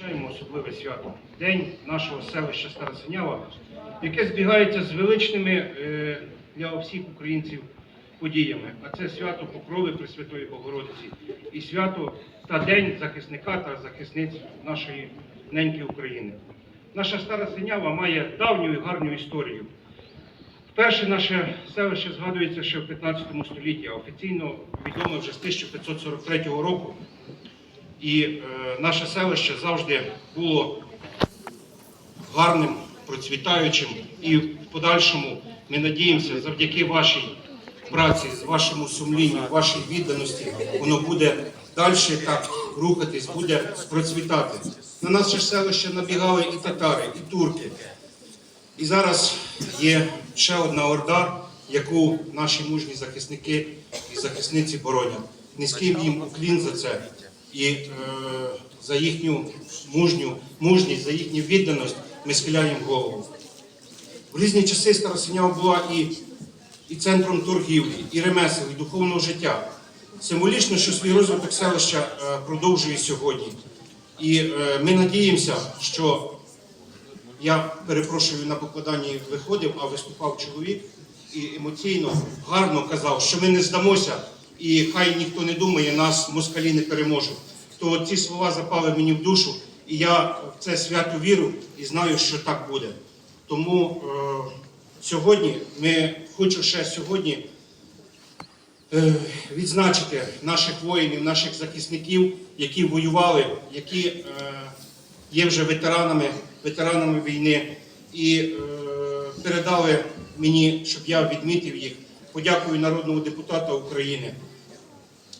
Чаємо особливе свято. День нашого селища Старосинява, яке збігається з величними е, для всіх українців подіями. А це свято Покрови Пресвятої Богородиці і свято та День захисника та захисниць нашої неньки України. Наша Стара Синява має давню і гарну історію. Вперше наше селище згадується ще в 15 столітті, а офіційно відоме вже з 1543 року. І е, наше селище завжди було гарним, процвітаючим. І в подальшому ми надіємося, завдяки вашій праці, вашому сумлінню, вашій відданості, воно буде далі так рухатись, буде процвітати. На наше селище набігали і татари, і турки. І зараз є ще одна орда, яку наші мужні захисники і захисниці боронять. Низький їм уклін за це і е, за їхню мужню, мужність, за їхню відданість ми схиляємо голову. В різні часи Старосинява була і, і центром торгівлі, і ремесел, і духовного життя. Символічно, що свій розвиток селища е, продовжує сьогодні. І е, ми надіємося, що я перепрошую на покладанні виходив, а виступав чоловік і емоційно гарно казав, що ми не здамося, і хай ніхто не думає, нас москалі не переможуть. То ці слова запали мені в душу, і я в це свято вірю і знаю, що так буде. Тому е, сьогодні ми хочу ще сьогодні е, відзначити наших воїнів, наших захисників, які воювали, які е, є вже ветеранами, ветеранами війни, і е, передали мені, щоб я відмітив їх. Подякую народному депутату України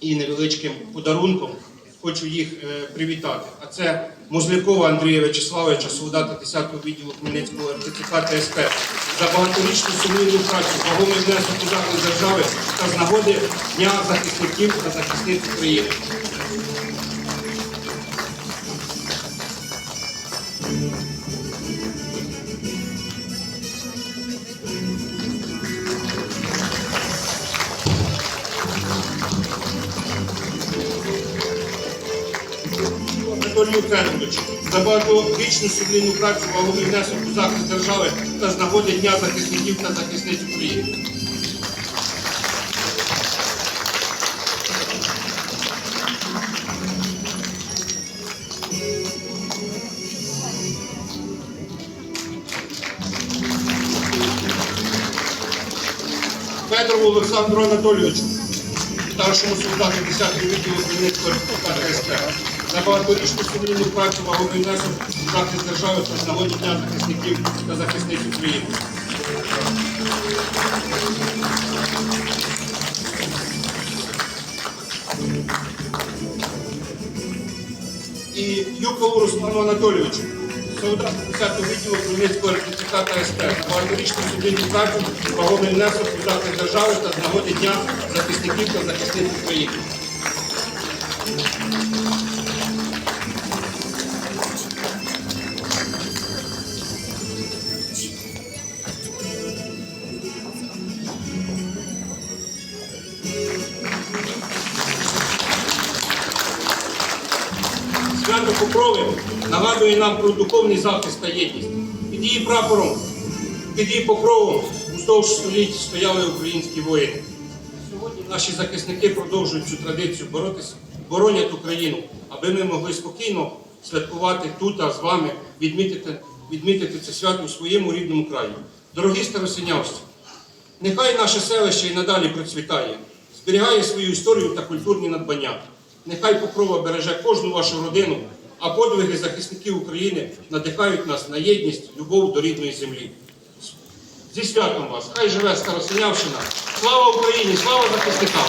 і невеличким подарунком. Хочу їх е, привітати. А це Мозлякова Андрія Вячеславовича, солдата 10-го відділу Хмельницького РТЦК ТСП, СП за багаторічну сумлінну працю, вагомий внесок ударної держави та з нагоди Дня захисників та захисниць України. Анатолію Федоровичу за багаторічну сумлінну працю вагомий внесок у захист держави та з нагоди Дня захисників та захисниць України. Федорову Олександру Анатолійовичу, старшому солдату 10-го відділу Хмельницького РКСП, за багаторічну сумлінну працю вагомий внесок у захист держави та нагоді Дня захисників та захисниць України. І Юкову Руслану Анатолійовичу, солдату 10-го відділу Хмельницького РКЦК та СП, багаторічну сумлінну працю вагомий внесок у захист держави та з нагоди Дня захисників та захисниць України. Покрови нагадує нам про духовний захист та єдність. Під її прапором, під її покровом уздовж століть стояли українські воїни. Сьогодні наші захисники продовжують цю традицію боротися, боронять Україну, аби ми могли спокійно святкувати тут а з вами, відмітити, відмітити це свято у своєму рідному краї. Дорогі старосинявці, нехай наше селище і надалі процвітає, зберігає свою історію та культурні надбання. Нехай покрова береже кожну вашу родину, а подвиги захисників України надихають нас на єдність, любов до рідної землі. Зі святом вас! Хай живе Старосинявщина! Слава Україні! Слава захисникам!